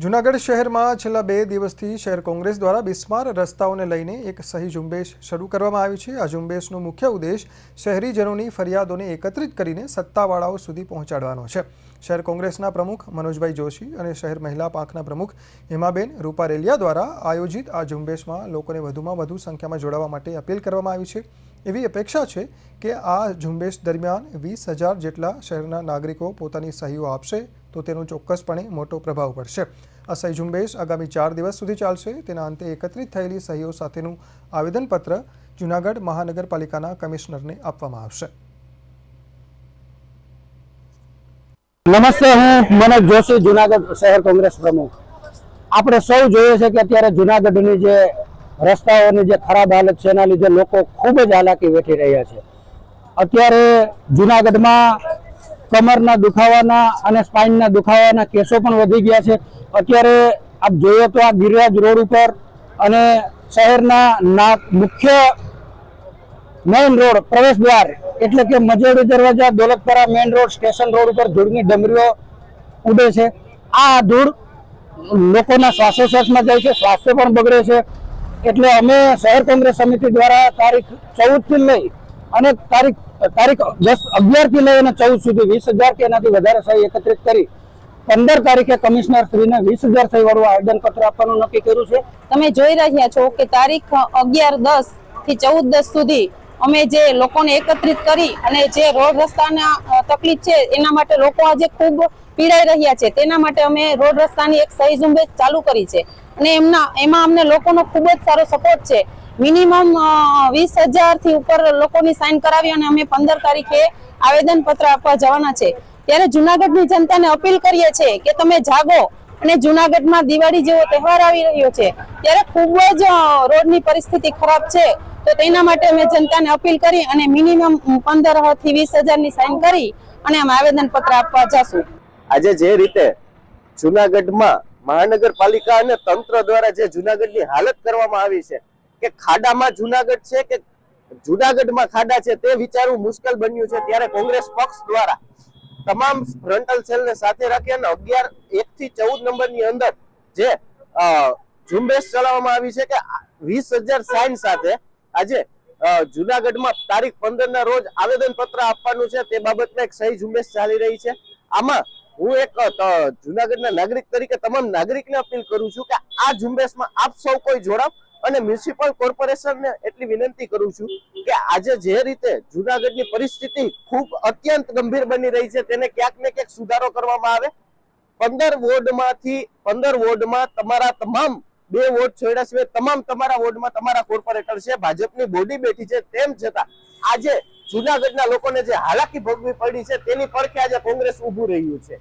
જૂનાગઢ શહેરમાં છેલ્લા બે દિવસથી શહેર કોંગ્રેસ દ્વારા બિસ્માર રસ્તાઓને લઈને એક સહી ઝુંબેશ શરૂ કરવામાં આવી છે. આ ઝુંબેશનો મુખ્ય ઉદ્દેશ શહેરીજનોની ફરિયાદોને એકત્રિત કરીને સત્તાવાળાઓ સુધી પહોંચાડવાનો છે. શહેર કોંગ્રેસના પ્રમુખ મનોજભાઈ જોશી અને શહેર મહિલા પાંખના પ્રમુખ હેમાબેન રૂપારેલિયા દ્વારા આયોજિત આ ઝુંબેશમાં લોકોને વધુમાં વધુ સંખ્યામાં જોડાવા માટે અપીલ કરવામાં આવી છે. એવી અપેક્ષા છે કે આ ઝુંબેશ દરમિયાન વીસ હજાર જેટલા શહેરના નાગરિકો પોતાની સહીઓ આપશે તો તેનો ચોક્કસપણે મોટો પ્રભાવ પડશે. આ સહી ઝુંબેશ આગામી ચાર દિવસ સુધી ચાલશે. તેના અંતે એકત્રિત થયેલી સહીઓ સાથેનું આવેદનપત્ર જૂનાગઢ મહાનગરપાલિકાના કમિશનરને આપવામાં આવશે. નમસ્તે, હું મનોજ જોશી, જુનાગઢ શહેર કોંગ્રેસ પ્રમુખ. આપણે સૌ જોઈએ છે કે અત્યારે જુનાગઢની જે રસ્તાઓની જે ખરાબ હાલત છે, એના લીધે લોકો ખૂબ જ હાલાકી વેઠી રહ્યા છે. અત્યારે જુનાગઢમાં કમરના દુખાવાના અને સ્પાઇનના દુખાવાના કેસો પણ વધી ગયા છે. અત્યારે આપ જોઈએ તો આ ગિરિરાજ રોડ ઉપર અને શહેરના મુખ્ય મેઇન રોડ, પ્રવેશ દ્વાર, એટલે કે મજેડી દરવાજા, Dolatpara main road, station road ઉપર ધૂળની ડમરીઓ ઉડે છે. આ ધૂળ લોકોના શ્વાસોશ્વાસમાં જાય છે સ્વાસ્થ્ય પણ બગડે છે. એટલે અમે શહેર કોંગ્રેસ સમિતિ દ્વારા તારીખ ચૌદથી લઈ અને તારીખ તારીખ દસ અગિયારથી લઈ અને ચૌદ સુધી વીસ હજાર કે એનાથી વધારે સહી એકત્રિત કરી પંદર તારીખે કમિશનર શ્રીને વીસ હજાર સહી વાળું આવેદનપત્ર આપવાનું નક્કી કર્યું છે. તમે જોઈ રહ્યા છો કે તારીખ અગિયાર દસથી ચૌદ દસ સુધી અમે જે લોકોને એકત્રિત કરી અને જે રોડ રસ્તાના તકલીફ છે, એના માટે લોકો આજે ખૂબ પીડાઈ રહ્યા છે. તેના માટે અમે રોડ રસ્તાની એક સહી ઝુંબેશ ચાલુ કરી છે. અને એમના, એમાં અમને લોકોનો ખૂબ જ સારો સપોર્ટ છે. મિનિમમ વીસ હજારથી ઉપર લોકોની સાઇન કરાવી અને અમે પંદર તારીખે આવેદન પત્ર આપવા જવાના છે. ત્યારે જુનાગઢની જનતાને અપીલ કરીએ છીએ કે તમે જાગો અને જુનાગઢમાં દિવાળી જેવો તહેવાર આવી રહ્યો છે. ત્યારે ખૂબ જ રોડની પરિસ્થિતિ ખરાબ છે. તો તેના માટે અમે જનતાને અપીલ કરી અને મિનિમમ પંદરથી વીસ હજારની સાઇન કરી અને અમે આવેદન પત્ર આપવા જશું. આજે જે રીતે જુનાગઢમાં મહાનગરપાલિકા અને તંત્ર દ્વારા જે જુનાગઢની હાલત કરવામાં આવી છે, કે ખાડામાં જુનાગઢ છે કે જુનાગઢમાં ખાડા છે તે વિચારવું મુશ્કેલ બન્યું છે, ત્યારે કોંગ્રેસ પક્ષ દ્વારા તમામ ફ્રન્ટલ સેલને સાથે રાખી અને અગિયાર એક થી ચૌદ નંબરની અંદર જે ઝુંબેશ ચલાવવામાં આવી છે કે વીસ હજાર સાઇન સાથે આજે જુનાગઢમાં તારીખ પંદર ના રોજ આવેદન પત્ર આપવાનું છે. તે બાબતમાં એક સહી ઝુંબેશ ચાલી રહી છે. આમાં હું એક જુનાગઢના નાગરિક તરીકે તમામ નાગરિકને અપીલ કરું છું કે આ ઝુંબેશમાં આપ સૌ કોઈ જોડાવ અને મ્યુનિસિપલ કોર્પોરેશનને એટલી વિનંતી કરું છું કે આજે જે રીતે જુનાગઢની પરિસ્થિતિ ખૂબ અત્યંત ગંભીર બની રહી છે, તેને ક્યાંક ને ક્યાંક સુધારો કરવામાં આવે. પંદર વોર્ડમાંથી, પંદર વોર્ડમાં તમારા તમામ બે વોર્ડ છોડ્યા સિવાય તમામ તમારા વોર્ડમાં તમારા કોર્પોરેટર છે, ભાજપની બોડી બેઠી છે, તેમ છતાં આજે જુનાગઢના લોકોને જે હાલાકી ભોગવી પડી છે, તેની પડખે આજે કોંગ્રેસ ઊભું રહ્યું છે.